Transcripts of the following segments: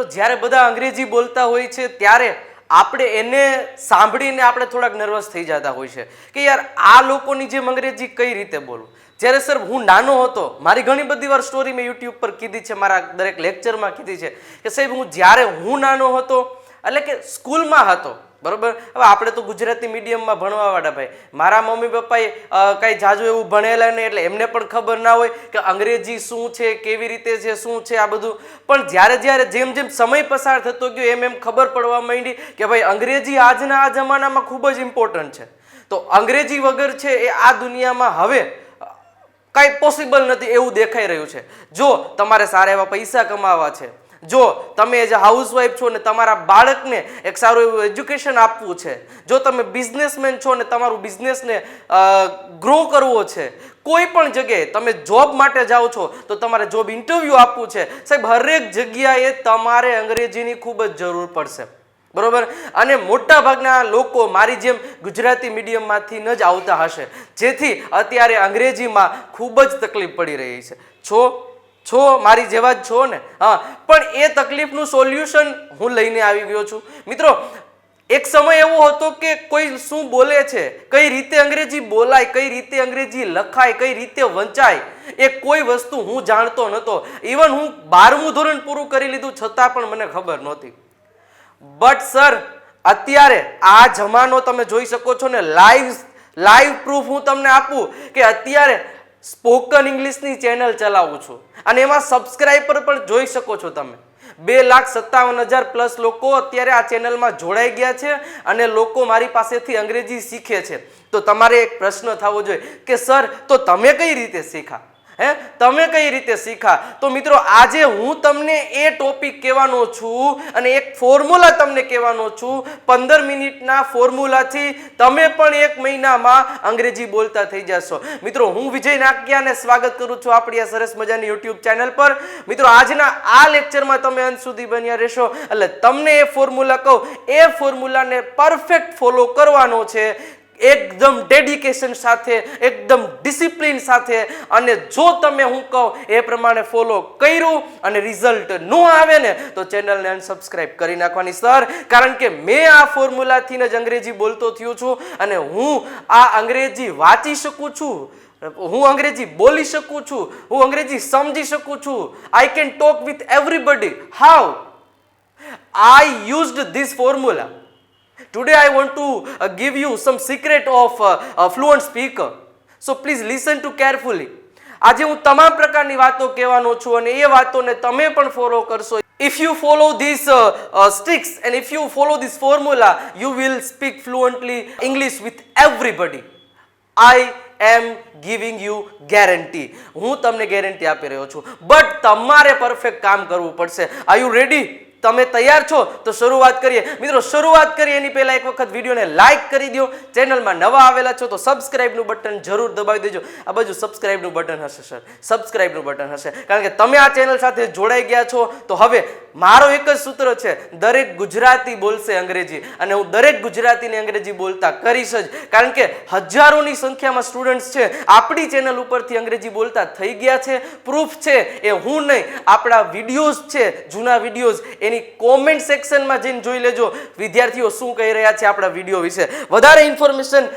મિત્રો, જ્યારે બધા અંગ્રેજી બોલતા હોય છે, ત્યારે આપણે એને સાંભળીને આપણે થોડાક નર્વસ થઈ જતા હોય છે કે યાર, આ લોકોની જેમ અંગ્રેજી કઈ રીતે બોલવું જ્યારે સર હું નાનો હતો, મારી ઘણી બધી વાર સ્ટોરી મેં યુટ્યુબ પર કીધી છે, મારા દરેક લેક્ચરમાં કીધી છે કે સાહેબ, હું જ્યારે હું નાનો હતો, એટલે કે સ્કૂલમાં હતો બરોબર? હવે આપણે તો ગુજરાતી મીડિયમમાં ભણવાવાળા ભાઈ. મારા મમ્મી પપ્પાએ કાંઈ જાજુ એવું ભણેલા નહીં એટલે એમને પણ ખબર ના હોય કે અંગ્રેજી શું છે, કેવી રીતે છે, શું છે, આ બધું. પણ જ્યારે જ્યારે જેમ જેમ સમય પસાર થતો ગયો, એમ એમ ખબર પડવા માંડી કે ભાઈ, અંગ્રેજી આજના આ જમાનામાં ખૂબ જ ઇમ્પોર્ટન્ટ છે. તો અંગ્રેજી વગર છે એ આ દુનિયામાં હવે કાંઈ પોસિબલ નથી એવું દેખાઈ રહ્યું છે. જો તમારે સારા એવા પૈસા કમાવા છે જો તમે એઝ અ હાઉસવાઈફ છો ને તમારા બાળકને એક સારું એવું એજ્યુકેશન આપવું છે, જો તમે બિઝનેસમેન છો ને તમારું બિઝનેસને ગ્રો કરવો છે, કોઈ પણ જગ્યાએ તમે જોબ માટે જાઓ છો, તો તમારે જોબ ઇન્ટરવ્યૂ આપવું છે. સાહેબ, હરેક જગ્યાએ તમારે અંગ્રેજીની ખૂબ જ જરૂર પડશે. બરોબર? અને મોટા ભાગના લોકો મારી જેમ ગુજરાતી મીડિયમમાંથી ન જ આવતા હશે. જેથી અત્યારે અંગ્રેજીમાં ખૂબ જ તકલીફ પડી રહી છે. છો? છો, મારી જેવા જ છો ને? હા, પણ એ તકલીફનું સોલ્યુશન હું લઈને આવી ગયો છું. મિત્રો, એક સમય એવો હતો કે કોઈ શું બોલે છે, કઈ રીતે અંગ્રેજી બોલાય, કઈ રીતે અંગ્રેજી લખાય, કઈ રીતે વંચાય, એ કોઈ વસ્તુ હું જાણતો નહોતો ઇવન હું બારમું ધોરણ પૂરું કરી લીધું છતાં પણ મને ખબર નહોતી. બટ સર અત્યારે આ જમાનો તમે જોઈ શકો છો ને લાઈવ લાઈવ પ્રૂફ હું તમને આપું કે અત્યારે સ્પોકન ઇંગ્લિશની ચેનલ ચલાવું છું. અને એમાં સબસ્ક્રાઈબર પણ જોઈ શકો છો તમે. બે લાખ સત્તાવન હજાર પ્લસ લોકો અત્યારે આ ચેનલમાં જોડાઈ ગયા છે અને લોકો મારી પાસેથી અંગ્રેજી શીખે છે. તો તમારે એક પ્રશ્ન થવો જોઈએ કે, સર, તો તમે કઈ રીતે શીખા હે? તમે કઈ રીતે શીખા? તો મિત્રો, આજે હું તમને એ ટોપિક કહેવાનો છું અને એક ફોર્મ્યુલા તમને કહેવાનો છું. પંદર મિનિટના ફોર્મ્યુલાથી તમે પણ એક મહિનામાં અંગ્રેજી બોલતા થઈ જશો. મિત્રો, હું વિજય નાકિયાને સ્વાગત કરું છું આપણી આ સરસ મજાની યુટ્યુબ ચેનલ પર. મિત્રો, આજના આ લેક્ચરમાં તમે અંત સુધી બન્યા રહેશો. એટલે તમને એ ફોર્મ્યુલા કહું, એ ફોર્મ્યુલાને પરફેક્ટ ફોલો કરવાનો છે. એકદમ ડેડિકેશન સાથે, એકદમ ડિસિપ્લિન સાથે અને જો તમે હું કહું એ પ્રમાણે ફોલો કર્યું અને રિઝલ્ટ ન આવે ને, તો ચેનલને અનસબસ્ક્રાઇબ કરી નાખવાની સર. કારણ કે મેં આ ફોર્મ્યુલાથી જ અંગ્રેજી બોલતો થયો છું અને હું આ અંગ્રેજી વાંચી શકું છું, હું અંગ્રેજી બોલી શકું છું, હું અંગ્રેજી સમજી શકું છું. I can talk with everybody how I used this formula. Today I want to uh, give you some secret of uh, a fluent speaker. So please listen to carefully. આજે હું તમામ પ્રકારની વાતો કહેવાનો છું અને એ વાતોને તમે પણ ફોલો કરશો. If you follow this sticks and if you follow this formula you will speak fluently English with everybody I am giving you guarantee હું તમને ગેરંટી આપી રહ્યો છું. બટ તમારે પરફેક્ટ કામ કરવું પડશે. આર યુ રેડી તમે તૈયાર છો તો શરૂઆત કરીએ. મિત્રો, શરૂઆત કરીએ. એની પહેલાં એક વખત વિડીયોને લાઇક કરી દો. ચેનલમાં નવા આવેલા છો તો સબસ્ક્રાઇબનું બટન જરૂર દબાવી દેજો. આ બાજુ સબસ્ક્રાઇબનું બટન હશે સર સબસ્ક્રાઇબનું બટન હશે. કારણ કે તમે આ ચેનલ સાથે જોડાઈ ગયા છો. તો હવે મારો એક જ સૂત્ર છે, દરેક ગુજરાતી બોલશે અંગ્રેજી. અને હું દરેક ગુજરાતીને અંગ્રેજી બોલતા કરીશ જ. કારણ કે હજારોની સંખ્યામાં સ્ટુડન્ટ્સ છે, આપણી ચેનલ ઉપરથી અંગ્રેજી બોલતા થઈ ગયા છે. પ્રૂફ છે એ હું નહીં, આપણા વિડીયોઝ છે, જૂના વિડીયોઝ એની કોમેન્ટ સેક્શનમાં જઈને જોઈ લેજો. વિદ્યાર્થીઓ શું કહી રહ્યા છે આપણા વીડિયો વિશે. વધારે ઇન્ફોર્મેશન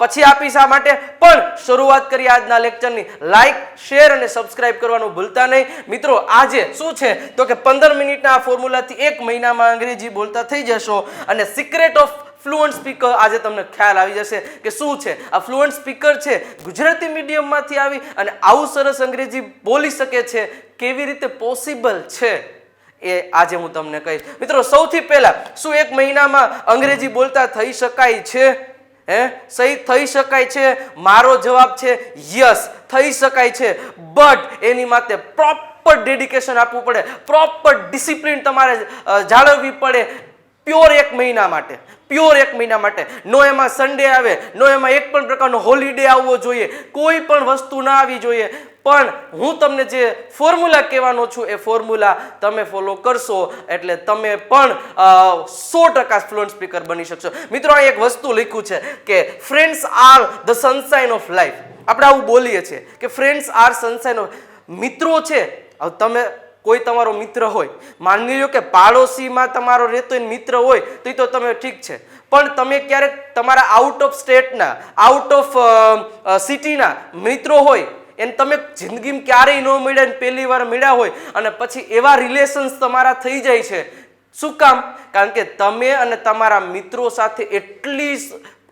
પછી આપીશ આ માટે. પણ શરૂઆત કરીએ આજના લેક્ચરની લાઇક શેર અને સબસ્ક્રાઇબ કરવાનું ભૂલતા નહીં. મિત્રો, આજે શું છે? તો કે પંદર મિનિટના આ ફોર્મ્યુલાથી એક મહિનામાં અંગ્રેજી બોલતા થઈ જશો અને સિક્રેટ ઓફ ફ્લુઅન્ટ સ્પીકર આજે તમને ખ્યાલ આવી જશે કે શું છે. આ ફ્લુઅન્ટ સ્પીકર છે ગુજરાતી મીડિયમમાંથી આવી અને આવું સરસ અંગ્રેજી બોલી શકે છે. કેવી રીતે પોસિબલ છે એ આજે હું તમને કહીશ. મિત્રો, સૌથી પહેલા શું એક મહિનામાં અંગ્રેજી બોલતા થઈ શકાય છે? હે? સહી થઈ શકાય છે? મારો જવાબ છે યસ, થઈ શકાય છે. બટ એની માટે પ્રોપર ડેડિકેશન આપવું પડે, પ્રોપર ડિસિપ્લિન તમારે જાળવવી પડે પ્યોર એક મહિના માટે, પ્યોર એક મહિના માટે. નો એમાં સન્ડે આવે, નો એમાં એક પણ પ્રકારનો હોલિડે આવવો જોઈએ, કોઈ પણ વસ્તુ ના આવી જોઈએ. પણ હું તમને જે ફોર્મ્યુલા કહેવાનો છું, એ ફોર્મ્યુલા તમે ફોલો કરશો એટલે તમે પણ સો ટકા ફ્લુઅન્ટ સ્પીકર બની શકશો. મિત્રો એક વસ્તુ લખ્યું છે કે friends are the sunshine of life આપણે આવું બોલીએ છીએ કે ફ્રેન્ડ્સ આર સનસાઇન ઓફ મિત્રો છે હવે તમે કોઈ તમારો મિત્ર હોય, માની લો કે પાડોશીમાં તમારો રહેતો મિત્ર હોય, તો એ તો તમે ઠીક છે. પણ તમે ક્યારેક તમારા આઉટ ઓફ સ્ટેટના આઉટ ઓફ સિટીના મિત્રો હોય, એને તમે જિંદગીમાં ક્યારેય ન મળ્યા ને પહેલી વાર મળ્યા હોય, અને પછી એવા રિલેશન્સ તમારા થઈ જાય છે. શું કામ? કારણ કે તમે અને તમારા મિત્રો સાથે એટલી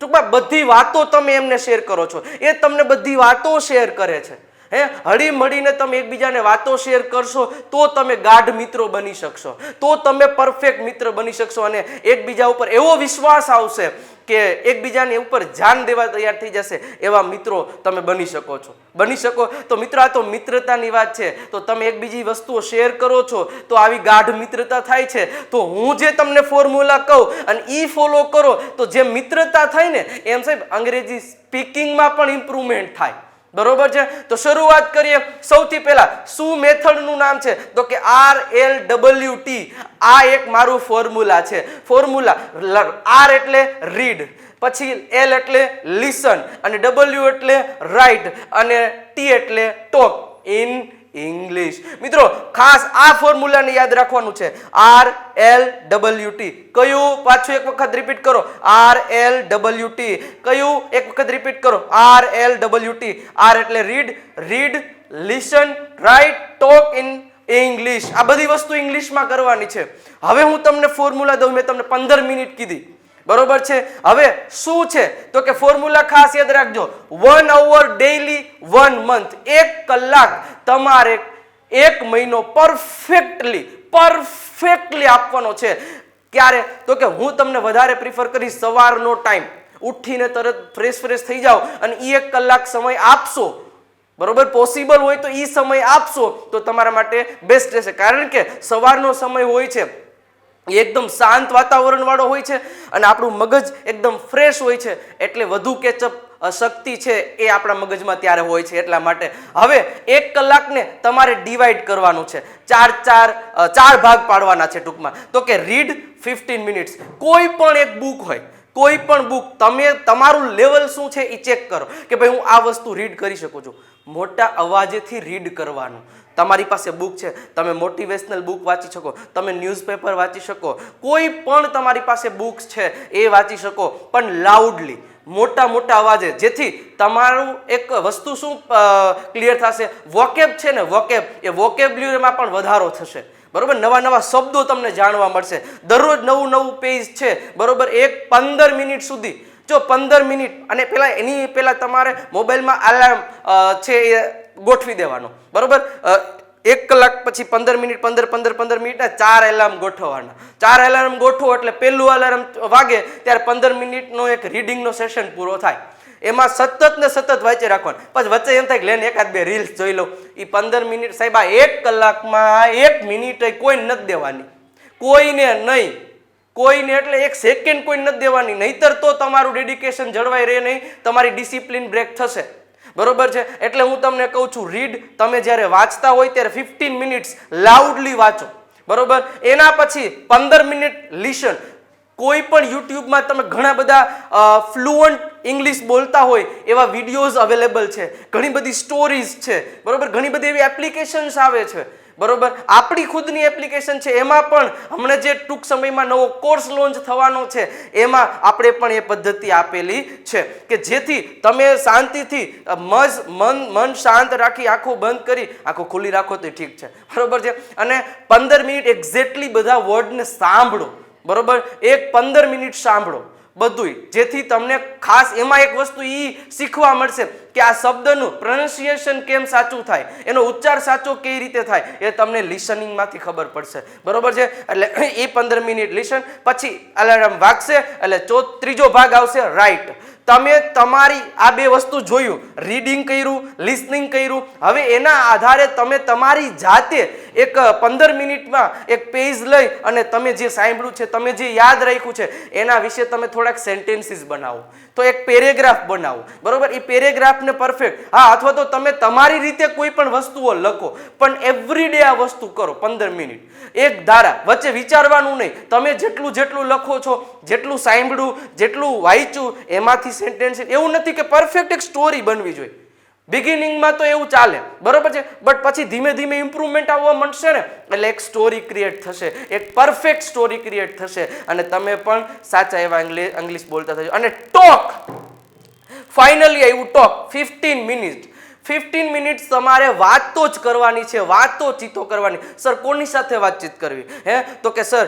ટૂંકમાં બધી વાતો તમે એમને શેર કરો છો. એ તમને બધી વાતો શેર કરે છે. હે? હળી મળીને તમે એકબીજાને વાતો શેર કરશો, તો તમે ગાઢ મિત્રો બની શકશો. તો તમે પરફેક્ટ મિત્ર બની શકશો અને એકબીજા ઉપર એવો વિશ્વાસ આવશે કે એકબીજાની ઉપર જાન દેવા તૈયાર થઈ જશે એવા મિત્રો તમે બની શકો છો. બની શકો? તો મિત્રો, આ તો મિત્રતાની વાત છે. તો તમે એકબીજી વસ્તુઓ શેર કરો છો, તો આવી ગાઢ મિત્રતા થાય છે. તો હું જે તમને ફોર્મ્યુલા કહું અને એ ફોલો કરો, તો જે મિત્રતા થાય ને, એમ સાહેબ, અંગ્રેજી સ્પીકિંગમાં પણ ઇમ્પ્રુવમેન્ટ થાય. બરોબર છે? તો શરૂઆત કરીએ. સૌથી પહેલા, શું મેથડનું નામ છે? તો કે આર એલ ડબલ્યુ ટી આ એક મારું ફોર્મ્યુલા છે. ફોર્મ્યુલા આર એટલે રીડ પછી એલ એટલે લિસન અને ડબલ્યુ એટલે રાઇટ અને ટી એટલે ટોક ઇન ઇંગ્લિશ મિત્રો, ખાસ આ ફોર્મ્યુલાને યાદ રાખવાનું છે. આર એલ ડબલ્યુ ટી કયું? પાછું એક વખત રિપીટ કરો. આર એલ ડબલ્યુ ટી કયું? એક વખત રિપીટ કરો. R L W T R એટલે read read listen write talk in English આ બધી વસ્તુ ઇંગ્લિશમાં કરવાની છે. હવે હું તમને ફોર્મ્યુલા દઉં, મેં તમને પંદર મિનિટ કીધી. બરોબર છે? હવે શું છે? તો કે ફોર્મ્યુલા ખાસ યાદ રાખજો. One hour daily one month એક કલાક તમારે એક મહિનો પરફેક્ટલી પરફેક્ટલી આપવાનો છે. ક્યારે? તો કે હું તમને વધારે પ્રિફર કરીશ સવારનો ટાઈમ ઉઠીને તરત ફ્રેશ ફ્રેશ થઈ જાઓ અને એ એક કલાક સમય આપશો. બરોબર? પોસિબલ હોય તો એ સમય આપશો. તો તમારા માટે બેસ્ટ રહેશે. કારણ કે સવારનો સમય હોય છે. એકદમ શાંત વાતાવરણવાળો હોય છે અને આપણું મગજ એકદમ ફ્રેશ હોય છે. એટલે વધુ કેચઅપ શક્તિ છે એ આપણા મગજમાં ત્યારે હોય છે. એટલા માટે હવે એક કલાકને તમારે ડિવાઈડ કરવાનું છે. ચાર ચાર ચાર ભાગ પાડવાના છે ટૂંકમાં. તો કે રીડ ફિફ્ટીન મિનિટ્સ કોઈ પણ એક બુક હોય કોઈ પણ બુક તમે, તમારું લેવલ શું છે એ ચેક કરો કે ભાઈ હું આ વસ્તુ રીડ કરી શકું છું. મોટા અવાજેથી રીડ કરવાનું. તમારી પાસે બુક છે, તમે મોટિવેશનલ બુક વાંચી શકો, તમે ન્યૂઝપેપર વાંચી શકો, કોઈ પણ તમારી પાસે બુક્સ છે એ વાંચી શકો, પણ લાઉડલી મોટા મોટા અવાજે, જેથી તમારું એક વસ્તુ શું ક્લિયર થશે? વોકેબ છે ને વોકેબ એ વોકેબ્યુલરીમાં પણ વધારો થશે. બરોબર? નવા નવા શબ્દો તમને જાણવા મળશે. દરરોજ નવું નવું પેજ છે, બરોબર? એક પંદર મિનિટ સુધી. જો પંદર મિનિટ, અને પેલા એની પહેલાં તમારે મોબાઈલમાં અલાર્મ છે એ ગોઠવી દેવાનો. બરોબર? એક કલાક પછી પંદર મિનિટ, પંદર પંદર પંદર મિનિટના ચાર એલાર્મ ગોઠવવાના. ચાર એલાર્મ ગોઠવો એટલે પહેલું અલાર્મ વાગે, ત્યારે પંદર મિનિટનો એક રીડિંગનો સેશન પૂરો થાય. એમાં સતત ને સતત વાંચી રાખવાનું. પછી વચ્ચે એમ થાય કે લેને એકાદ બે રીલ્સ જોઈ લઉં. એ પંદર મિનિટ સાહેબ, આ એક કલાકમાં એક મિનિટ કોઈ નથી દેવાની. કોઈને નહીં. કોઈને એટલે એક સેકન્ડ કોઈ નથી દેવાની. નહીતર તો તમારું ડેડિકેશન જળવાઈ રહે નહીં. તમારી ડિસિપ્લિન બ્રેક થશે. બરોબર છે? એટલે હું તમને કહું છું રીડ તમે જ્યારે વાંચતા હોય ત્યારે ફિફ્ટીન મિનિટ્સ લાઉડલી વાંચો. બરોબર? એના પછી પંદર મિનિટ લિસન કોઈ પણ યુટ્યુબમાં તમે ઘણા બધા ફ્લુઅન્ટ ઇંગ્લિશ બોલતા હોય, એવા વિડીયોઝ અવેલેબલ છે. ઘણી બધી સ્ટોરીઝ છે. બરાબર? ઘણી બધી એવી એપ્લિકેશન્સ આવે છે. બરોબર? આપણી ખુદની એપ્લિકેશન છે. એમાં પણ હમણાં જે ટૂંક સમયમાં નવો કોર્સ લોન્ચ થવાનો છે, એમાં આપણે પણ એ પદ્ધતિ આપેલી છે કે જેથી તમે શાંતિથી મજ, મન મન શાંત રાખી આંખો બંધ કરી, આંખો ખુલ્લી રાખો તો ઠીક છે. બરોબર છે? અને પંદર મિનિટ એક્ઝેક્ટલી બધા વર્ડને સાંભળો. બરોબર? એક પંદર મિનિટ સાંભળો બધુંય. જેથી તમને ખાસ એમાં એક વસ્તુ એ શીખવા મળશે. કે આ શબ્દનું પ્રોનાઉન્સિએશન કેમ સાચું થાય? એનો ઉચ્ચાર સાચો કેવી રીતે થાય? એ તમને લિસનિંગમાંથી ખબર પડશે. બરોબર છે? એટલે એ પંદર મિનિટ લિસન પછી અલાર્મ વાગશે, એટલે ચો ત્રીજો ભાગ આવશે રાઈટ તમે તમારી આ બે વસ્તુ જોયું રીડિંગ કર્યું લિસનિંગ કર્યું. હવે એના આધારે તમે તમારી જાતે એક પંદર મિનિટમાં એક પેજ લઈ અને તમે જે સાંભળ્યું છે, તમે જે યાદ રાખ્યું છે, એના વિશે તમે થોડાક સેન્ટેન્સીસ બનાવો. તો એક પેરેગ્રાફ બનાવો. બરોબર? એ પેરેગ્રાફને પરફેક્ટ હા, અથવા તો તમે તમારી રીતે કોઈ પણ વસ્તુઓ લખો, પણ એવરી ડે આ વસ્તુ કરો, પંદર મિનિટ. એક ધારા, વચ્ચે વિચારવાનું નહીં. તમે જેટલું જેટલું લખો છો, જેટલું સાંભળ્યું જેટલું વાંચ્યું, એમાંથી સેન્ટેન્સ એવું નથી કે પરફેક્ટ એક સ્ટોરી બનવી જોઈએ. બિગિનિંગમાં તો એવું ચાલે, બરોબર છે? બટ પછી ધીમે ધીમે ઇમ્પ્રુવમેન્ટ આવવા માંડશે ને, એટલે એક સ્ટોરી ક્રિએટ થશે. એક પરફેક્ટ સ્ટોરી ક્રિએટ થશે. અને તમે પણ સાચા એવા ઇંગ્લિશ બોલતા થશો અને ટોક ફાઇનલી આવ્યું talk fifteen minute fifteen minutes તમારે વાતો જ કરવાની છે, વાતો ચીતો કરવાની. સર કોની સાથે વાતચીત કરવી? હે? તો કે સર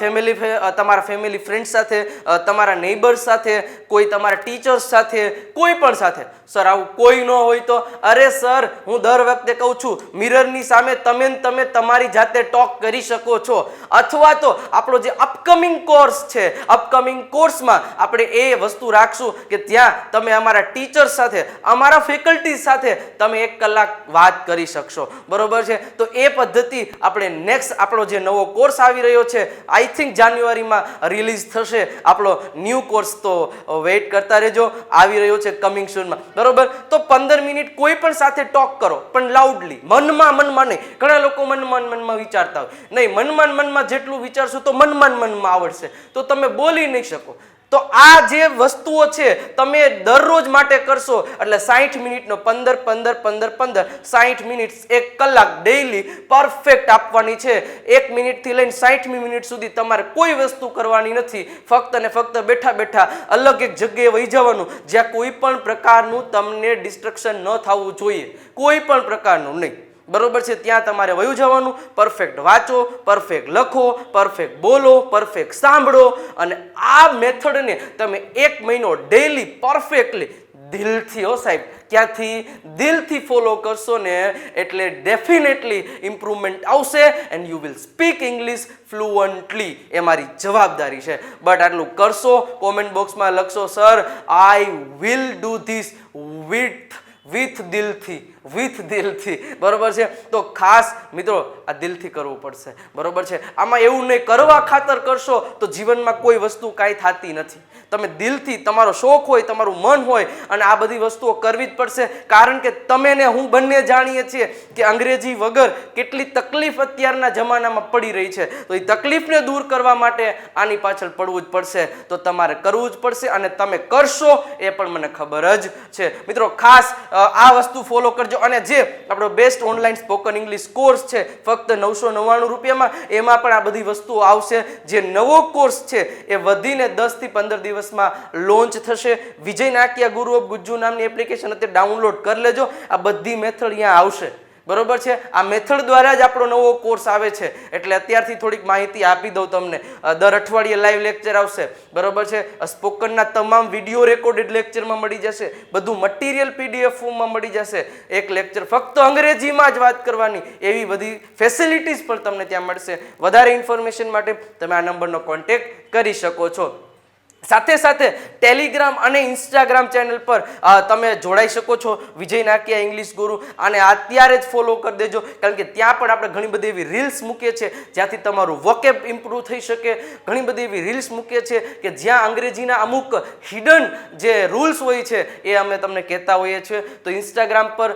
ફેમિલી તમારા ફેમિલી ફ્રેન્ડ સાથે તમારા નેબર સાથે, કોઈ તમારા ટીચર્સ સાથે, કોઈ પણ સાથે. સર આવું કોઈ ન હોય તો, અરે સર હું દર વખતે કહું છું મિરરની સામે તમે તમે તમારી જાતે ટોક કરી શકો છો. અથવા તો, આપણો જે અપકમિંગ કોર્સ છે અપકમિંગ કોર્સમાં આપણે એ વસ્તુ રાખશું કે ત્યાં તમે અમારા ટીચર સાથે, અમારા ફેકલ્ટી સાથે તમે એક કલાક વાત કરી શકશો. બરોબર છે? તો એ પદ્ધતિ આપણે નેક્સ્ટ આપણો જે નવો કોર્સ આવી રહ્યો છે આઈ થિંક જાન્યુઆરીમાં રિલીઝ થશે. આપણો ન્યૂ કોર્સ તો વેઇટ કરતા રહેજો. આવી રહ્યો છે કમિંગ સૂનમાં બરોબર? તો પંદર મિનિટ કોઈ પણ સાથે ટોક કરો, પણ લાઉડલી મનમાં મનમાં નહીં. ઘણા લોકો મનમાં મનમાં વિચારતા હોય. નહીં, મનમાં મનમાં જેટલું વિચારશું તો મનમાં મનમાં આવડશે. તો તમે બોલી નહીં શકો. તો આ જે વસ્તુઓ છે, તમે દરરોજ માટે કરશો, એટલે સાઠ મિનિટનો પંદર પંદર પંદર પંદર સાઠ મિનિટ એક કલાક ડેઈલી પરફેક્ટ આપવાની છે. એક મિનિટથી લઈને સાહીઠમી મિનિટ સુધી તમારે કોઈ વસ્તુ કરવાની નથી. ફક્ત ને ફક્ત બેઠા બેઠા અલગ એક જગ્યાએ વહી જવાનું, જ્યાં કોઈ પણ પ્રકારનું તમને ડિસ્ટ્રક્શન ન થવું જોઈએ. કોઈ પણ પ્રકારનું નહીં. બરોબર છે, ત્યાં તમારે વયું જવાનું. પરફેક્ટ વાંચો પરફેક્ટ લખો પરફેક્ટ બોલો પરફેક્ટ સાંભળો. અને આ મેથડને તમે એક મહિનો ડેઈલી પરફેક્ટલી દિલથી હો સાહેબ. ક્યાંથી? દિલથી ફોલો કરશો ને એટલે ડેફિનેટલી ઇમ્પ્રુવમેન્ટ આવશે and you will speak English fluently એ મારી જવાબદારી છે. બટ આટલું કરશો કોમેન્ટ બોક્સમાં લખશો sir I will do this with with દિલથી. વિથ દિલથી. બરોબર છે? તો ખાસ મિત્રો, આ દિલથી કરવું પડશે. બરોબર છે? આમાં એવું નહીં, કરવા ખાતર કરશો તો જીવનમાં કોઈ વસ્તુ કાંઈ થતી નથી. તમે દિલથી, તમારો શોખ હોય, તમારું મન હોય, અને આ બધી વસ્તુઓ કરવી જ પડશે. કારણ કે તમે ને હું બંને જાણીએ છીએ કે અંગ્રેજી વગર કેટલી તકલીફ અત્યારના જમાનામાં પડી રહી છે. તો એ તકલીફને દૂર કરવા માટે આની પાછળ પડવું જ પડશે. તો તમારે કરવું જ પડશે અને તમે કરશો એ પણ મને ખબર જ છે. મિત્રો, ખાસ આ વસ્તુ ફોલો કરજો. અને જે આપણો best online spoken English course છે, ફક્ત નવસો નવ્વાણું રૂપિયામાં, એમાં પણ આ બધી વસ્તુઓ આવશે. જે નવો કોર્સ છે, એ વધીને દસથી પંદર દિવસમાં લોન્ચ થશે. વિજય નાકિયા ગુરુ ઓફ ગુજ્જુ નામની એપ્લિકેશન અત્યારે ડાઉનલોડ કરી લેજો. આ બધી મેથડ અહીંયા આવશે. બરોબર છે? આ મેથડ દ્વારા જ આપણો નવો કોર્સ આવે છે. એટલે અત્યારથી થોડીક માહિતી આપી દઉં તમને. દર અઠવાડિયે લાઈવ લેક્ચર આવશે. બરોબર છે? સ્પોકનના તમામ વીડિયો રેકોર્ડેડ લેક્ચરમાં મળી જશે. બધું મટીરિયલ પીડીએફ ફોર્મમાં મળી જશે. એક લેક્ચર ફક્ત અંગ્રેજીમાં જ વાત કરવાની. એવી બધી ફેસિલિટીઝ પણ તમને ત્યાં મળશે. વધારે ઇન્ફોર્મેશન માટે તમે આ નંબરનો કોન્ટેક્ટ કરી શકો છો. સાથે સાથે ટેલિગ્રામ અને ઇન્સ્ટાગ્રામ ચેનલ પર તમે જોડાઈ શકો છો. વિજય નાકિયા ઇંગ્લિશ ગુરુ. અને અત્યારે જ ફોલો કરી દેજો. કારણ કે ત્યાં પણ આપણે ઘણી બધી એવી રીલ્સ મૂકીએ છીએ. જ્યાંથી તમારું વોકેબ ઇમ્પ્રૂવ થઈ શકે. ઘણી બધી એવી રીલ્સ મૂકીએ છીએ કે જ્યાં અંગ્રેજીના અમુક હિડન જે રૂલ્સ હોય છે, એ અમે તમને કહેતા હોઈએ છીએ. તો ઇન્સ્ટાગ્રામ પર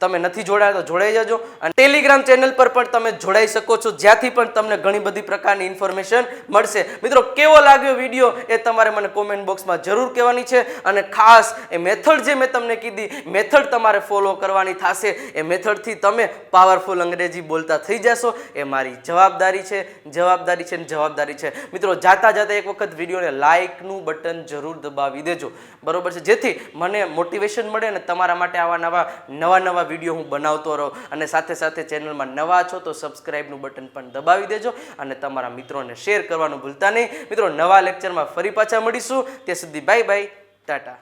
તમે નથી જોડાયા તો જોડાઈ જજો. અને ટેલિગ્રામ ચેનલ પર પણ તમે જોડાઈ શકો છો. જ્યાંથી પણ તમને ઘણી બધી પ્રકારની ઇન્ફોર્મેશન મળશે. મિત્રો, કેવો લાગ્યો વીડિયો એ તમારે મને કોમેન્ટ બોક્સમાં જરૂર કહેવાની છે. અને ખાસ એ મેથડ જે મેં તમને કીધી મેથડ તમારે ફોલો કરવાની થશે. એ મેથડથી તમે પાવરફુલ અંગ્રેજી બોલતા થઈ જશો. એ મારી જવાબદારી છે. જવાબદારી છે ને જવાબદારી છે. મિત્રો, જાતા જાતા એક વખત વિડીયોને લાઇકનું બટન જરૂર દબાવી દેજો. બરોબર છે? જેથી મને મોટિવેશન મળે અને તમારા માટે આવા નવા નવા નવા વીડિયો હું બનાવતો રહું અને સાથે સાથે ચેનલમાં નવા છો તો સબસ્ક્રાઇબનું બટન પણ દબાવી દેજો અને તમારા મિત્રોને શેર કરવાનું ભૂલતા નહીં. મિત્રો, નવા લેક્ચરમાં ફરી પાછા મળીશું. ત્યાં સુધી બાય બાય ટાટા.